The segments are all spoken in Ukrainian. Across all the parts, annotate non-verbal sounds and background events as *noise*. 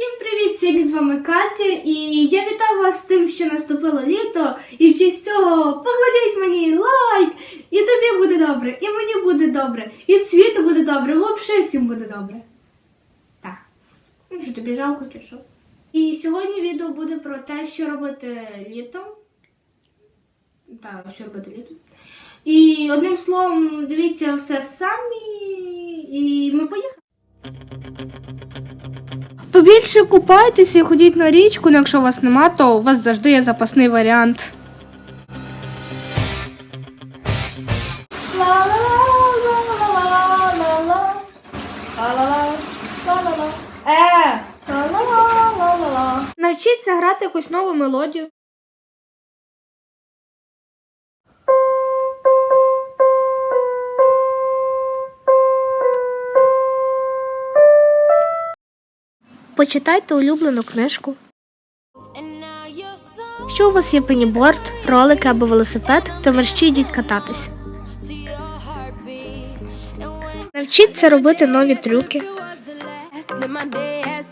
Всім привіт! Сьогодні з вами Катя, і я вітаю вас з тим, що наступило літо. І в честь цього покладіть мені лайк, і тобі буде добре, і мені буде добре, і світу буде добре, взагалі всім буде добре. Так. Ну що тобі жалко чи що? І сьогодні відео буде про те, що робити літом. Так, що робити літом. І одним словом, дивіться все самі, і ми поїхали. Побільше купайтеся і ходіть на річку, ну якщо вас нема, то у вас завжди є запасний варіант. Навчіться грати якусь нову мелодію. Почитайте улюблену книжку. Якщо у вас є пеніборд, ролики або велосипед, то мерщій йдіть кататись. Навчіться робити нові трюки. Live my day as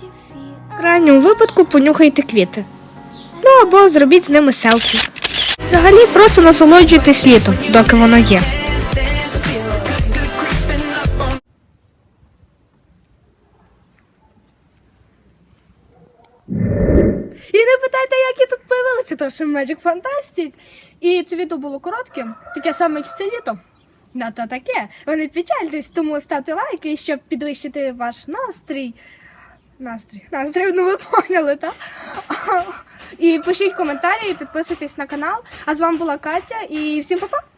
You feel? В крайньому випадку понюхайте квіти. Ну або зробіть з ними селфі. Взагалі просто насолоджуйтесь літом, доки воно є. І не питайте, як я тут появилася, тому що Magic Fantastic. І це відео було коротким, таке саме як це літо. На то таке. Ви не печальтесь, тому ставте лайки, щоб підвищити ваш настрій. Настрій. Настрій, ну ви поняли, так? *laughs* І пишіть коментарі, і підписуйтесь на канал. А з вами була Катя і всім па-па!